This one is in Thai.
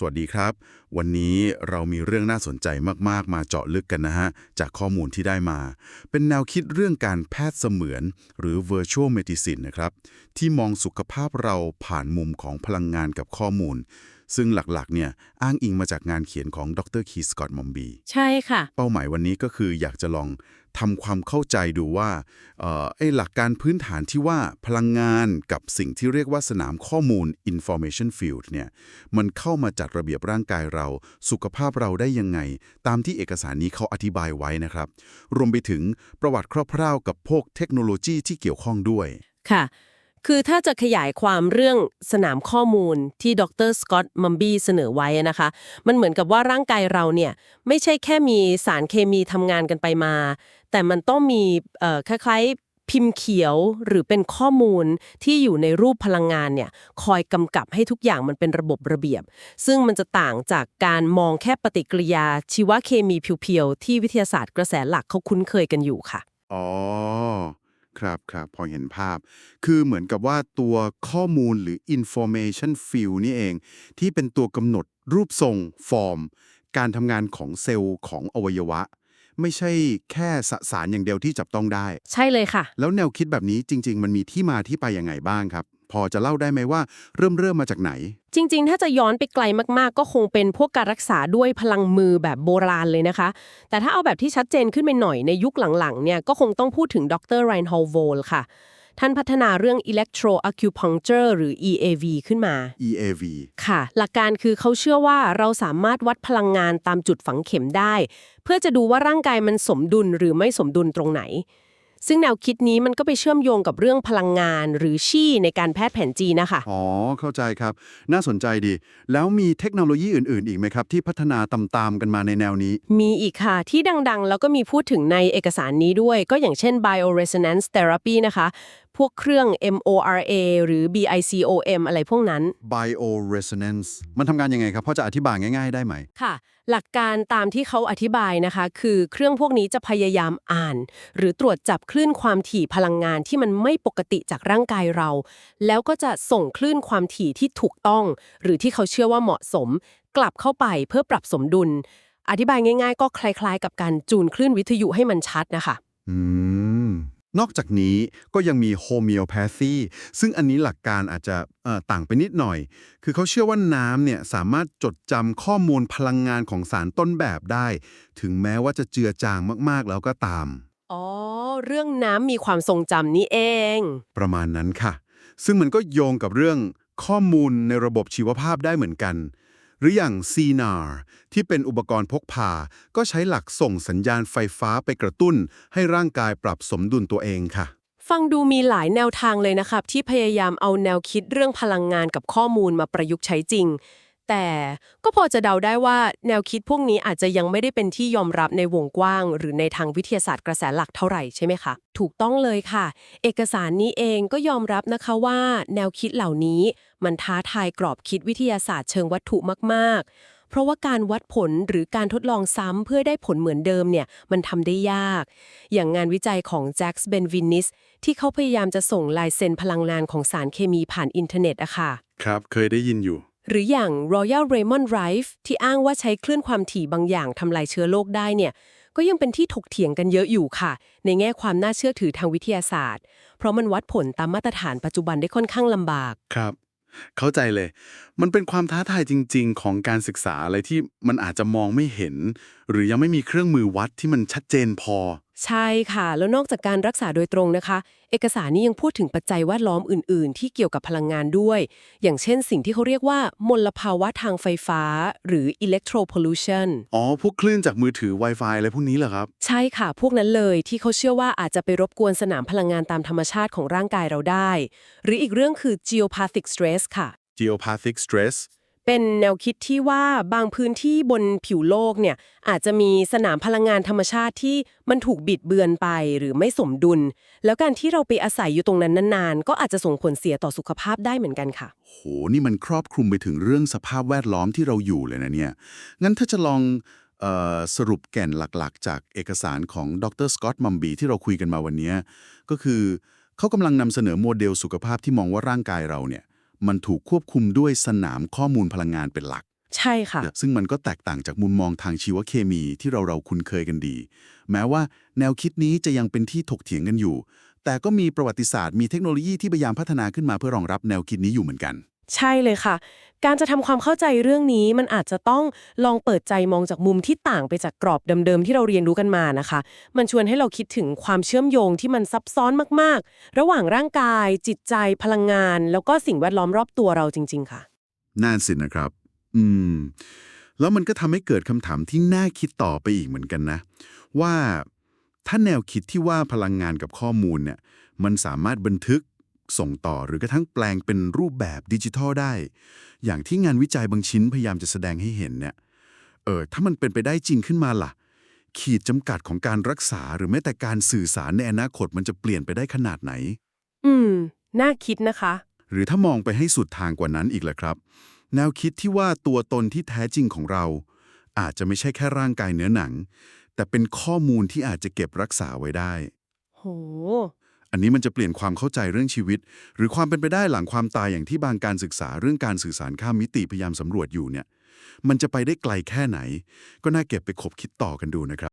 สวัสดีครับ วันนี้เรามีเรื่องน่าสนใจมาก ๆ มาเจาะลึกกันนะฮะ จากข้อมูลที่ได้มา เป็นแนวคิดเรื่องการแพทย์เสมือน หรือ virtual medicine นะครับ ที่มองสุขภาพเราผ่านมุมของพลังงานกับข้อมูล ซึ่งหลักๆเนี่ยอ้างอิงมาจากงานเขียนของดรคีสกอตมอมบี ใช่ค่ะ เป้าหมายวันนี้ก็คืออยากจะลองทำความเข้าใจดูว่าเอ่อไอ้หลักการพื้นฐานที่ว่าพลังงานกับสิ่งที่เรียกว่าสนามข้อมูล information field เนี่ยมันเข้ามาจัดระเบียบร่างกายเรา สุขภาพเราได้ยังไง ตามที่เอกสารนี้เขาอธิบายไว้นะครับ รวมไปถึงประวัติคร่าวๆกับพวกเทคโนโลยีที่เกี่ยวข้องด้วยค่ะ คือถ้าจะขยายความเรื่องสนามข้อมูลที่ดรสกอตต์มัมบี้เสนอไว้นะคะ มันเหมือนกับว่าร่างกายเราเนี่ย ไม่ใช่แค่มีสารเคมีทำงานกันไปมา แต่มันต้องมีคล้ายๆพิมพ์เขียวหรือเป็นข้อมูลที่อยู่ในรูปพลังงานเนี่ย คอยกำกับให้ทุกอย่างมันเป็นระบบระเบียบ ซึ่งมันจะต่างจากการมองแค่ปฏิกิริยาชีวเคมีเพียวๆที่วิทยาศาสตร์กระแสหลักเขาคุ้นเคยกันอยู่ค่ะอ๋อ ครับครับพอเห็นภาพ คือเหมือนกับว่าตัวข้อมูลหรือ information field นี่เอง ที่เป็นตัวกำหนดรูปทรง ฟอร์ม การทำงานของเซลล์ของอวัยวะ ไม่ใช่แค่สสารอย่างเดียวที่จับต้องได้ ใช่เลยค่ะ แล้วแนวคิดแบบนี้จริง ๆ มันมีที่มาที่ไปยังไงบ้างครับ พอจะเล่าได้ไหมว่าเริ่มเริ่มมาจากไหน จริง ๆ ถ้าจะย้อนไปไกลมากๆ ก็คงเป็นพวกการรักษาด้วยพลังมือแบบโบราณเลยนะคะ แต่ถ้าเอาแบบที่ชัดเจนขึ้นไปหน่อยในยุคหลังๆเนี่ยก็คงต้องพูดถึงดรไรน์ฮอลโวลค่ะ ท่านพัฒนาเรื่อง electroacupuncture หรือ EAV ขึ้นมา EAV ค่ะ หลักการคือเขาเชื่อว่าเราสามารถวัดพลังงานตามจุดฝังเข็มได้ เพื่อจะดูว่าร่างกายมันสมดุลหรือไม่สมดุลตรงไหน ซึ่งแนวคิดนี้มันก็ไปเชื่อมโยงกับเรื่องพลังงาน หรือชี่ในการแพทย์แผนจีนนะคะอ๋อ เข้าใจครับ น่าสนใจดี แล้วมีเทคโนโลยีอื่น ๆ อีกไหมครับ ที่พัฒนาตามๆกันมาในแนวนี้ มีอีกค่ะ ที่ดังๆ แล้วก็มีพูดถึงในเอกสารนี้ด้วย ก็อย่างเช่น bioresonance therapy นะคะ พวกเครื่อง MORA หรือ BICOM อะไรพวกนั้น bioresonance มันทำงานยังไงครับพอจะอธิบายง่ายๆได้ไหม ค่ะ หลักการตามที่เขาอธิบายนะคะ คือเครื่องพวกนี้จะพยายามอ่าน หรือตรวจจับคลื่นความถี่พลังงานที่มันไม่ปกติจากร่างกายเรา แล้วก็จะส่งคลื่นความถี่ที่ถูกต้อง หรือที่เขาเชื่อว่าเหมาะสม กลับเข้าไปเพื่อปรับสมดุล อธิบายง่าย ๆ ก็คล้าย ๆ กับการจูนคลื่นวิทยุให้มันชัดนะคะ อืม นอกจากนี้ก็ยังมีโฮมิโอแพธีซึ่งอันนี้หลักการอาจจะเอ่อต่างไปนิดหน่อย คือเขาเชื่อว่าน้ำเนี่ยสามารถจดจำข้อมูลพลังงานของสารต้นแบบได้ ถึงแม้ว่าจะเจือจางมากๆแล้วก็ตาม อ๋อ เรื่องน้ำมีความทรงจำนี่เอง ประมาณนั้นค่ะ ซึ่งมันก็โยงกับเรื่องข้อมูลในระบบชีวภาพได้เหมือนกัน หรืออย่าง CNAR ที่เป็นอุปกรณ์พกพา ก็ใช้หลักส่งสัญญาณไฟฟ้าไปกระตุ้น ให้ร่างกายปรับสมดุลตัวเองค่ะ ฟังดูมีหลายแนวทางเลยนะครับ ที่พยายามเอาแนวคิดเรื่องพลังงานกับข้อมูลมาประยุกต์ใช้จริง แต่ก็พอจะเดาได้ว่าแนวคิดพวกนี้อาจจะยังไม่ได้เป็นที่ยอมรับในวงกว้าง หรือในทางวิทยาศาสตร์กระแสหลักเท่าไหร่ใช่ไหมคะ ถูกต้องเลยค่ะ เอกสารนี้เองก็ยอมรับนะคะว่า แนวคิดเหล่านี้มันท้าทายกรอบคิดวิทยาศาสตร์เชิงวัตถุมากๆ เพราะว่าการวัดผลหรือการทดลองซ้ำเพื่อได้ผลเหมือนเดิมเนี่ยมันทำได้ยาก อย่างงานวิจัยของแจ็คส์เบนวินนิสที่เขาพยายามจะส่งลายเซ็นพลังงานของสารเคมีผ่านอินเทอร์เน็ตอะค่ะ ครับ เคยได้ยินอยู่ หรืออย่าง Royal Raymond Rife ที่อ้างว่าใช้คลื่นความถี่บางอย่างทำลายเชื้อโรคได้เนี่ย ก็ยังเป็นที่ถกเถียงกันเยอะอยู่ค่ะ ในแง่ความน่าเชื่อถือทางวิทยาศาสตร์ เพราะมันวัดผลตามมาตรฐานปัจจุบันได้ค่อนข้างลำบาก ครับ เข้าใจเลย มันเป็นความท้าทายจริง ๆ ของการศึกษาอะไรที่มันอาจจะมองไม่เห็น หรือยังไม่มีเครื่องมือวัดที่มันชัดเจนพอ ใช่ค่ะ แล้วนอกจากการรักษาโดยตรงนะคะ เอกสารนี้ยังพูดถึงปัจจัยแวดล้อมอื่น ๆ ที่เกี่ยวกับพลังงานด้วย อย่างเช่นสิ่งที่เขาเรียกว่ามลภาวะทางไฟฟ้า หรือ electro pollution อ๋อ พวกคลื่นจากมือถือ Wi-Fi อะไรพวกนี้เหรอครับ ใช่ค่ะ พวกนั้นเลยที่เขาเชื่อว่าอาจจะไปรบกวนสนามพลังงานตามธรรมชาติของร่างกายเราได้ หรืออีกเรื่องคือ geopathic stress ค่ะ Geopathic stress เป็นแนวคิดที่ว่าบางพื้นที่บนผิวโลกเนี่ยอาจจะมีสนามพลังงานธรรมชาติที่มันถูกบิดเบือนไปหรือไม่สมดุล แล้วการที่เราไปอาศัยอยู่ตรงนั้นนานๆ ก็อาจจะส่งผลเสียต่อสุขภาพได้เหมือนกันค่ะ โห นี่มันครอบคลุมไปถึงเรื่องสภาพแวดล้อมที่เราอยู่เลยนะเนี่ย งั้นถ้าจะลองออสรุปแก่นหลักๆ จากเอกสารของดรสกอตมัมบีที่เราคุยกันมาวันนี้ก็คือเขากำลังนำเสนอโมเดลสุขภาพที่มองว่าร่างกายเราเนี่ย มันถูกควบคุมด้วยสนามข้อมูลพลังงานเป็นหลัก ใช่ค่ะ ซึ่งมันก็แตกต่างจากมุมมองทางชีวเคมีที่เราเราคุ้นเคยกันดี แม้ว่าแนวคิดนี้จะยังเป็นที่ถกเถียงกันอยู่ แต่ก็มีประวัติศาสตร์มีเทคโนโลยีที่พยายามพัฒนาขึ้นมาเพื่อรองรับแนวคิดนี้อยู่เหมือนกัน ใช่เลยค่ะ การจะทำความเข้าใจเรื่องนี้มันอาจจะต้องลองเปิดใจมองจากมุมที่ต่างไปจากกรอบเดิมๆที่เราเรียนรู้กันมานะคะ มันชวนให้เราคิดถึงความเชื่อมโยงที่มันซับซ้อนมากๆ ระหว่างร่างกาย จิตใจ พลังงาน แล้วก็สิ่งแวดล้อมรอบตัวเราจริง ๆ ค่ะน่าสินะครับ อืม แล้วมันก็ทำให้เกิดคำถามที่น่าคิดต่อไปอีกเหมือนกันนะ ว่าถ้าแนวคิดที่ว่าพลังงานกับข้อมูลเนี่ย มันสามารถบันทึก ส่งต่อหรือกระทั่งแปลงเป็นรูปแบบดิจิทัลได้ อย่างที่งานวิจัยบางชิ้นพยายามจะแสดงให้เห็นเนี่ยเออถ้ามันเป็นไปได้จริงขึ้นมาล่ะ ขีดจำกัดของการรักษาหรือแม้แต่การสื่อสารในอนาคตมันจะเปลี่ยนไปได้ขนาดไหน อืม น่าคิดนะคะ หรือถ้ามองไปให้สุดทางกว่านั้นอีกล่ะครับ แนวคิดที่ว่าตัวตนที่แท้จริงของเรา อาจจะไม่ใช่แค่ร่างกายเนื้อหนัง แต่เป็นข้อมูลที่อาจจะเก็บรักษาไว้ได้ โห อันนี้มันจะเปลี่ยนความเข้าใจเรื่องชีวิต หรือความเป็นไปได้หลังความตายอย่างที่บางการศึกษาเรื่องการสื่อสารข้ามมิติพยายามสำรวจอยู่เนี่ย มันจะไปได้ไกลแค่ไหน ก็น่าเก็บไปคบคิดต่อกันดูนะครับ